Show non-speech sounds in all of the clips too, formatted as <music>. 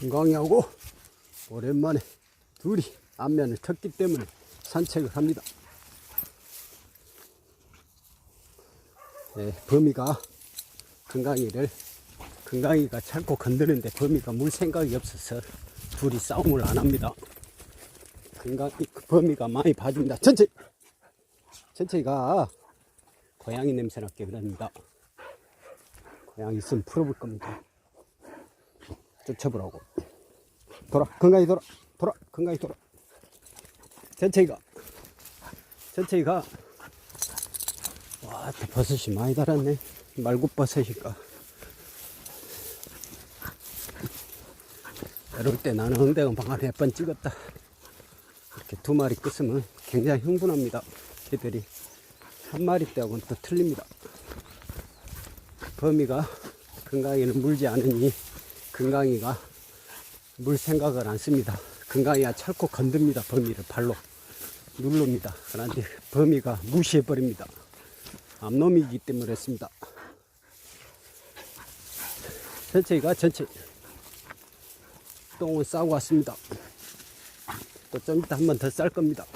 건강하고 오랜만에 둘이 안면을 쳤기 때문에 산책을 합니다. 네, 범이가 건강이를 건강이가 자꾸 건드는데 범이가 물 생각이 없어서 둘이 싸움을 안 합니다. 건강 범이가 많이 봐줍니다. 천천히 천천히 가 고양이 냄새 나게 그럽니다. 고양이 있으면 풀어볼 겁니다. 쫓아보라고. 돌아, 건강히 돌아, 돌아, 건강히 돌아. 천천히 가. 천천히 가. 와, 또 버섯이 많이 달았네. 말굽버섯이니까. 이럴 때 나는 응대가 방안 몇번 찍었다. 이렇게 두 마리 끄으면 굉장히 흥분합니다. 걔들이. 한 마리 때하고는 또 틀립니다. 범이가 건강이는 물지 않으니 건강이가 물 생각을 안 씁니다. 건강이가 찰코 건듭니다. 범이를 발로 누릅니다. 그런데 범이가 무시해 버립니다. 암놈이기 때문에 그렇습니다. 천천히 가 천천히. 똥을 싸고 왔습니다. 또 좀 이따 한 번 더 쌀 겁니다.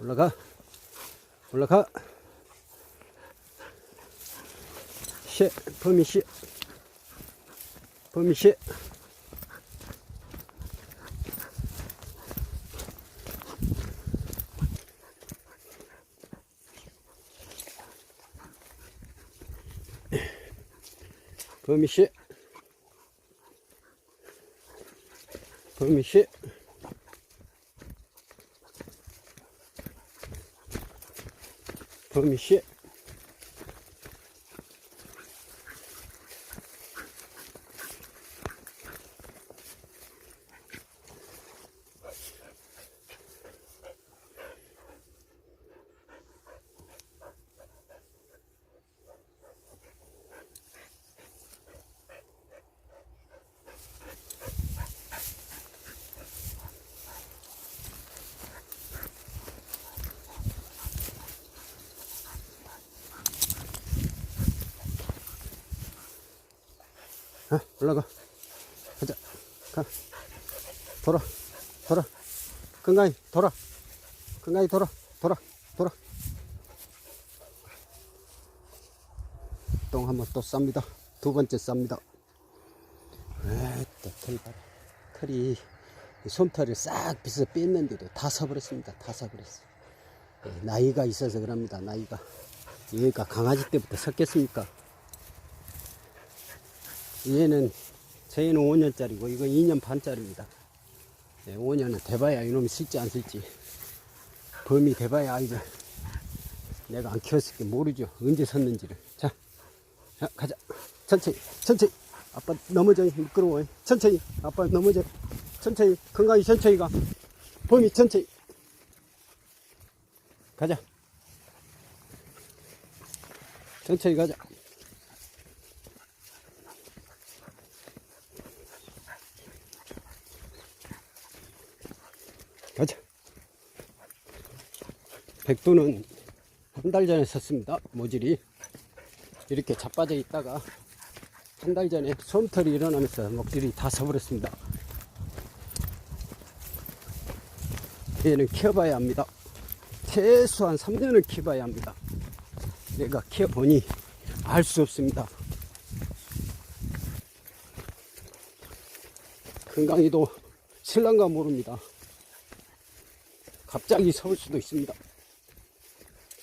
올라가 올라가. 시, 범이 시. 범이 시. 범 아, 올라가. 가자. 가. 돌아. 돌아. 건강히 돌아. 건강히 돌아. 돌아. 돌아. 똥 한번 또 쌉니다. 두 번째 쌉니다. 에또 털이 봐라. 털이 이 솜털을 싹 빗어 뺐는데도 다 서버렸습니다. 다 서버렸어. 예, 나이가 있어서 그럽니다. 나이가. 얘가 강아지 때부터 섞였으니까 얘는 저희는 5년짜리고 이건 2년 반짜리입니다. 네, 5년은 대봐야 이놈이 쓸지 안 쓸지 범이 대봐야 아이들 내가 안 키웠을 게 모르죠. 언제 섰는지를. 자, 자 가자. 천천히, 천천히. 아빠 넘어져 미끄러워. 천천히. 아빠 넘어져. 천천히. 건강히 천천히 가. 범이 천천히. 가자. 천천히. 가자. 백두는 한 달 전에 섰습니다. 모질이. 이렇게 자빠져 있다가 한 달 전에 솜털이 일어나면서 목줄이 다 서버렸습니다. 얘는 키워봐야 합니다. 최소한 3년을 키워봐야 합니다. 내가 키워보니 알 수 없습니다. 건강히도 신랑가 모릅니다. 갑자기 서울 수도 있습니다.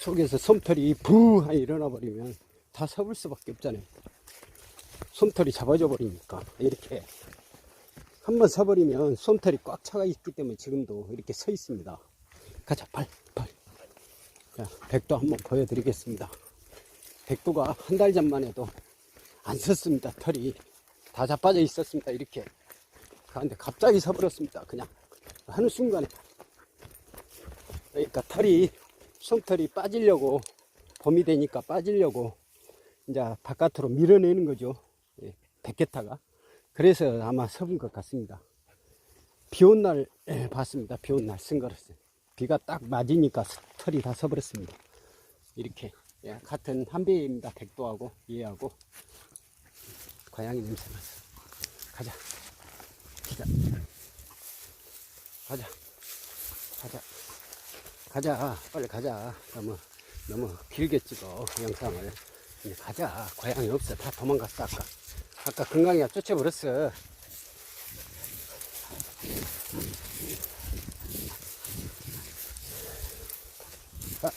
속에서 솜털이 부하 일어나 버리면 다 서볼 수밖에 없잖아요. 솜털이 잡아져 버리니까 이렇게 한번 서버리면 솜털이 꽉 차가 있기 때문에 지금도 이렇게 서 있습니다. 가자, 팔, 팔. 자, 백도 한번 보여드리겠습니다. 백도가 한 달 전만 해도 안 섰습니다. 털이 다 자빠져 있었습니다. 이렇게. 그런데 갑자기 서버렸습니다. 그냥 하는 순간에 그러니까 털이 솜털이 빠지려고 봄이 되니까 빠지려고 이제 바깥으로 밀어내는 거죠. 예, 백개타가 그래서 아마 서은 것 같습니다. 비 온날 예, 봤습니다. 비 온 날 쓴 거였어요. 비가 딱 맞으니까 털이 다 서버렸습니다. 이렇게 예, 같은 한 배입니다. 백도하고 얘하고 고양이 냄새 나서 가자. 가자. 가자. 가자. 가자. 빨리 가자. 너무, 너무 길게 찍어, 영상을. 이제 가자. 고양이 없어. 다 도망갔어, 아까. 아까 건강이가 쫓아버렸어. 아.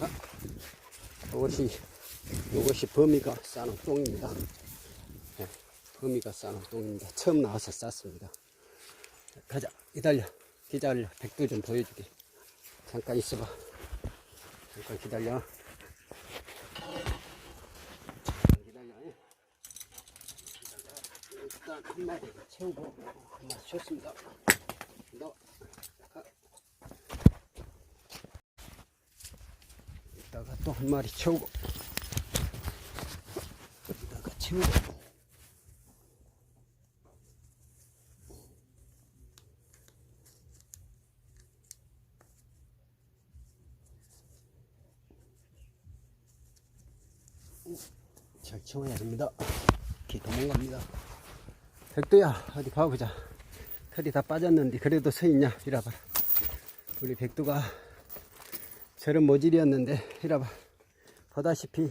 아. 이것이, 이것이 범위가 싸는 똥입니다. 네, 범위가 싸는 똥입니다. 처음 나와서 쌌습니다. 가자, 기다려. 기다려. 백두 좀 보여주게. 잠깐 있어봐. 잠깐 기다려. 기다려. 일단 한 마리 채우고 한 마리 줬습니다. 너, 가. 이따가 또 한 마리 채우고. 이따가 채우고. 잘 채워야 됩니다. 이렇게 도망갑니다. 백두야, 어디 봐보자. 털이 다 빠졌는데, 그래도 서 있냐? 이라봐라. 우리 백두가 저런 모질이었는데, 이라봐. 보다시피,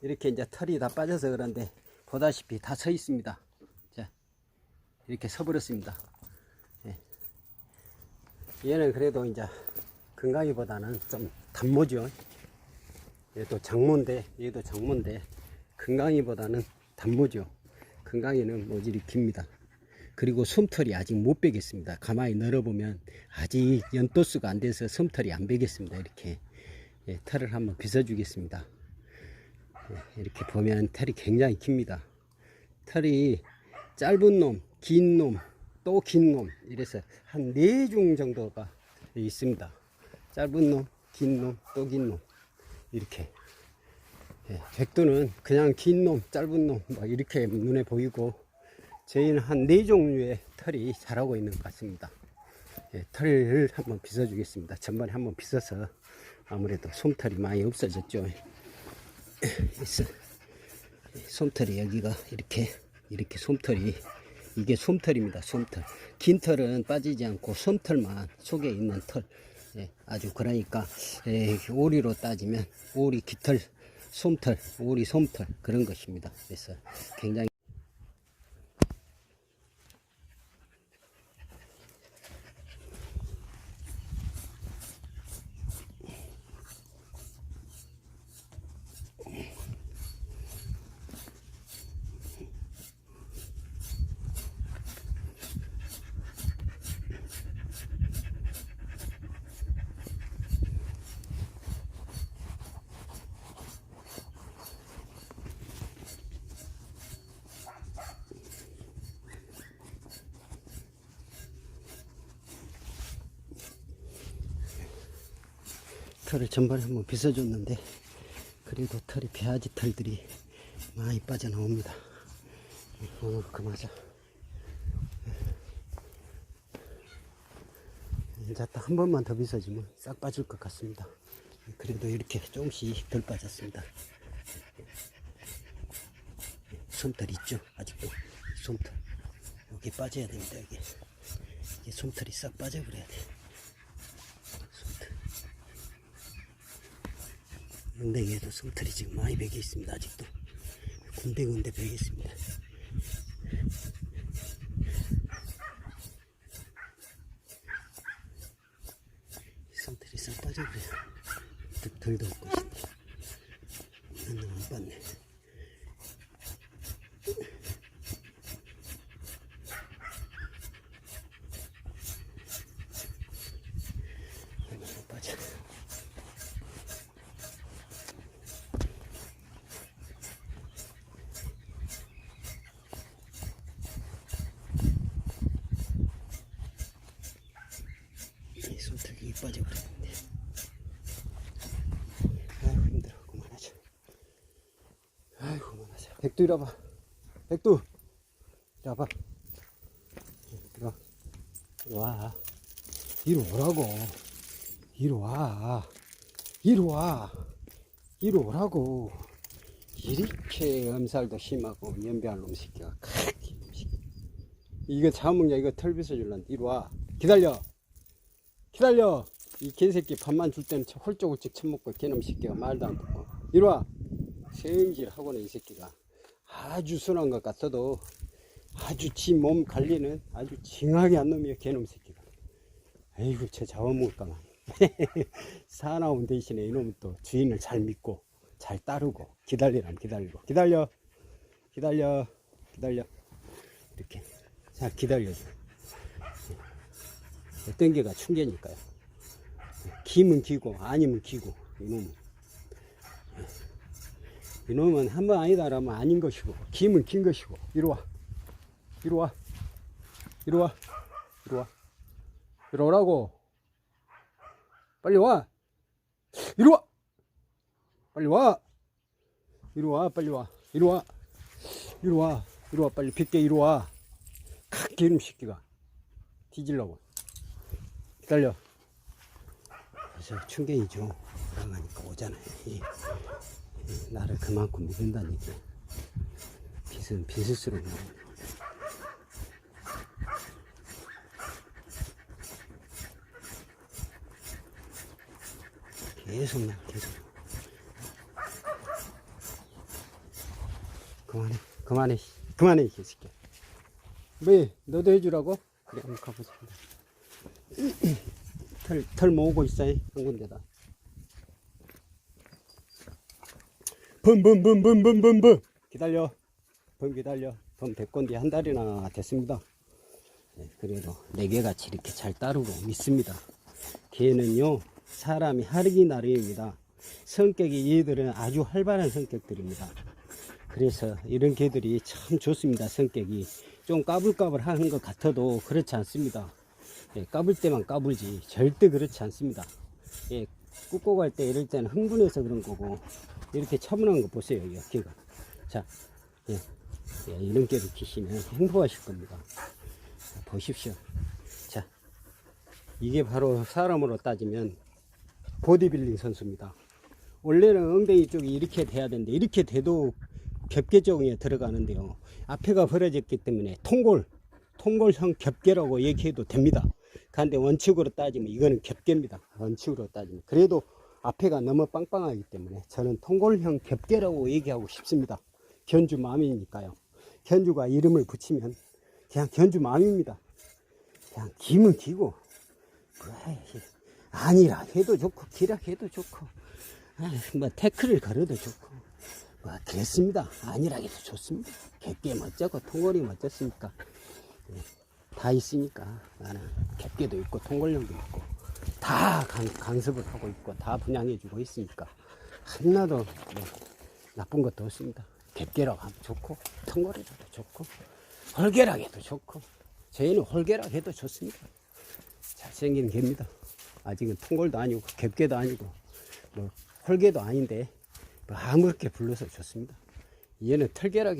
이렇게 이제 털이 다 빠져서 그런데, 보다시피 다 서 있습니다. 자, 이렇게 서버렸습니다. 예. 얘는 그래도 이제 건강이보다는 좀 단모죠. 얘도 장모인데, 얘도 장모인데, 건강이보다는 단모죠. 건강이는 모질이 깁니다. 그리고 솜털이 아직 못 베겠습니다. 가만히 널어보면 아직 연도수가 안 돼서 솜털이 안 베겠습니다. 이렇게 예, 털을 한번 빗어주겠습니다. 예, 이렇게 보면 털이 굉장히 깁니다. 털이 짧은 놈, 긴 놈, 또 긴 놈 이래서 한네종 정도가 있습니다. 짧은 놈, 긴 놈, 또 긴 놈 이렇게 예, 백두는 그냥 긴 놈, 짧은 놈, 막 이렇게 눈에 보이고, 저희는 한 네 종류의 털이 자라고 있는 것 같습니다. 예, 털을 한번 빗어 주겠습니다. 전번에 한번 빗어서 아무래도 솜털이 많이 없어졌죠. 있어. 솜털이 여기가 이렇게, 이렇게 솜털이, 이게 솜털입니다. 솜털. 긴 털은 빠지지 않고 솜털만 속에 있는 털. 예, 아주 그러니까 예, 오리로 따지면 오리 깃털 솜털, 오리 솜털 그런 것입니다. 그래서 굉장히 털을 전번에 한번 빗어줬는데 그래도 털이 배아지 털들이 많이 빠져나옵니다. 오늘 그마자. 이제 딱 한 번만 더 빗어주면 싹 빠질 것 같습니다. 그래도 이렇게 조금씩 덜 빠졌습니다. 솜털 있죠? 아직도 솜털. 여기 빠져야 됩니다. 여기. 이게 솜털이 싹 빠져버려야 돼. 솜털. 엉덩이에도 솜털이 지금 많이 베개 있습니다. 아직도 군데군데 베개 있습니다. 솜털이 싹 빠져버려요. 덜- 덜도 없고 싶다. 나는 안 봤네. 얼마나 빠져. 이 손톱이 빠져버렸는데. 아이고, 힘들어. 그만하자. 아이고, 그만하자. 백두 이리 와봐. 백두! 이리 와봐. 이리 와. 이리 와. 이리 오라고. 이리 와. 이리 와. 이리 오라고. 이렇게 엄살도 심하고 연배할 놈 새끼가. 이거 잡아먹냐 이거 털 빗어줄란다 이리 와 기다려 기다려 이 개새끼 밥만 줄 때는 저 홀쭉홀쭉 처먹고 개놈 새끼가 말도 안 듣고 이리 와 세음질하고는 이 새끼가 아주 순한 것 같아도 아주 지 몸 관리는 아주 징하게 한 놈이야 개놈 새끼가. 에이구 저 잡아먹을까만. <laughs> 사나운 대신에 이놈은 또 주인을 잘 믿고 잘 따르고 기다리란 기다리고. 기다려. 기다려. 기다려. 이렇게. 잘 기다려줘 게가 충격이니까요? 기면 기고 아니면 기고 이놈은 이놈은 한 번 아니다라면 아닌 것이고 기면 긴 것이고. 이리 와. 이리 와. 이리 와. 이리 와. 이리 오라고. 빨리 와. 이리 와. 빨리 와. 이리 와 빨리 와. 이리 와. 이리 와. 이리 와 빨리 빗게 이리 와. 기름 새끼가. 뒤질라고. 기다려. 그래서 충격이죠. 나가니까 오잖아요. 이, 이 나를 그만큼 믿는다는 얘기야 빚은 빚을수록 나오는 계속 나 계속. 그만해 그만해 그만해 이 새끼야. 왜 너도 해주라고? 그래 한번 가보자. 털, 털 모으고 있어 한 군데다 붐붐붐붐붐붐붐. 기다려. 범 기다려. 범 백건디 한 달이나 됐습니다. 네, 그래도 내개같이 이렇게 잘 따르고 믿습니다. 개는요 사람이 하르기 나름입니다. 성격이 얘들은 아주 활발한 성격들입니다. 그래서 이런 개들이 참 좋습니다 성격이. 좀 까불까불 하는 것 같아도 그렇지 않습니다. 예, 까불 때만 까불지 절대 그렇지 않습니다. 예, 갈때 이럴 때는 흥분해서 그런 거고 이렇게 차분한 거 보세요 여기 개가. 자 예, 예, 이런 개를 키시면 행복하실 겁니다. 자, 보십시오. 자 이게 바로 사람으로 따지면 보디빌딩 선수입니다. 원래는 엉덩이 쪽이 이렇게 돼야 되는데 이렇게 돼도 겹개종에 들어가는데요. 앞에가 벌어졌기 때문에 통골 통골형 겹개라고 얘기해도 됩니다. 그런데 원칙으로 따지면 이거는 겹개입니다. 원칙으로 따지면. 그래도 앞에가 너무 빵빵하기 때문에 저는 통골형 겹개라고 얘기하고 싶습니다. 견주 마음이니까요. 견주가 이름을 붙이면 그냥 견주 마음입니다. 그냥 기면 기고 아니라 해도 좋고 기라 해도 좋고 뭐 태클을 걸어도 좋고 뭐 그랬습니다. 아니라 해도 좋습니다. 겹개 멋쩍고 통골이 멋졌으니까 예, 다 있으니까 나는 겹개도 있고 통골령도 있고 다 강, 강습을 하고 있고 다 분양해 주고 있으니까 하나도 뭐 나쁜 것도 없습니다. 하면 좋고 통골이라도 좋고 홀개락 해도 좋고 저희는 홀개락 해도 좋습니다. 잘생긴 개입니다. 아직은 통골도 아니고 겹개도 아니고 뭐 홀개도 아닌데 뭐 아무렇게 불러서 좋습니다. 얘는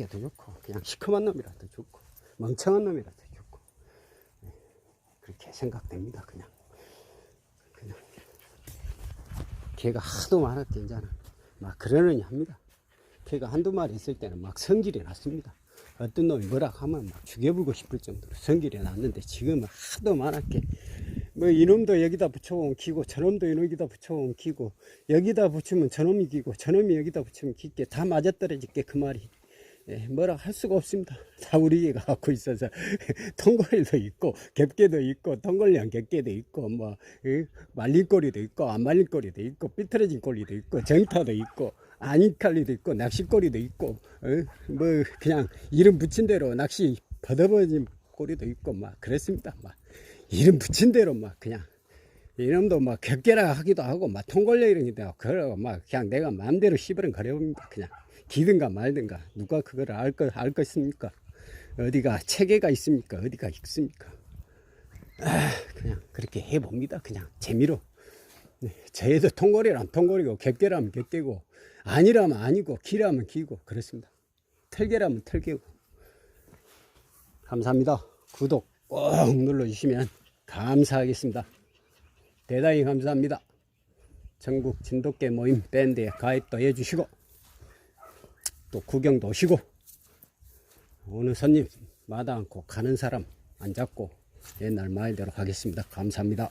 더 좋고 그냥 시커먼 놈이라 더 좋고 멍청한 놈이라 더 좋고 네, 그렇게 생각됩니다 그냥 개가 하도 많았대 이제는. 막 그러느냐 합니다. 개가 한두 마리 있을 때는 막 성질이 났습니다. 어떤 놈이 뭐라 하면 막 죽여불고 싶을 정도로 성질이 났는데 지금은 하도 많았게. 뭐 이놈도 여기다 붙여온 기고 저놈도 여기다 붙여온 기고 여기다 붙이면 저놈이 기고 저놈이 여기다 붙이면 기게 다 맞아떨어질게 그 말이 예, 뭐라 할 수가 없습니다 다 우리 애가 갖고 있어서 <laughs> 통골도 있고 겹개도 있고 통골량 겹개도 있고 뭐 예, 말린 꼬리도 있고 안 말린 꼬리도 있고 삐뚤어진 꼬리도 있고 정타도 있고 아니칼리도 있고 낚시꼬리도 있고 어? 뭐 그냥 이름 붙인 대로 낚시 벗어버진 꼬리도 있고 막 그랬습니다 막 이름 붙인 대로 막 그냥 이놈도 막 겹개라 하기도 하고 막 통걸려 이러기도 하고 그러고 막 그냥 내가 마음대로 씹으른 거려봅니다 그냥 기든가 말든가 누가 그걸 알거알 것입니까? 어디가 체계가 있습니까? 어디가 있습니까? 아, 그냥 그렇게 해봅니다. 그냥 재미로. 네, 저희도 통골이라면 통골이고 겹개라면 겹개고 아니라면 아니고 기라면 기고 그렇습니다. 털개라면 털개고. 감사합니다. 구독 꼭 눌러주시면 감사하겠습니다. 대단히 감사합니다. 전국 진돗개 모임 밴드에 가입도 해주시고 또 구경도 오시고 오는 손님 마다 않고 가는 사람 안 잡고 옛날 말대로 하겠습니다. 감사합니다.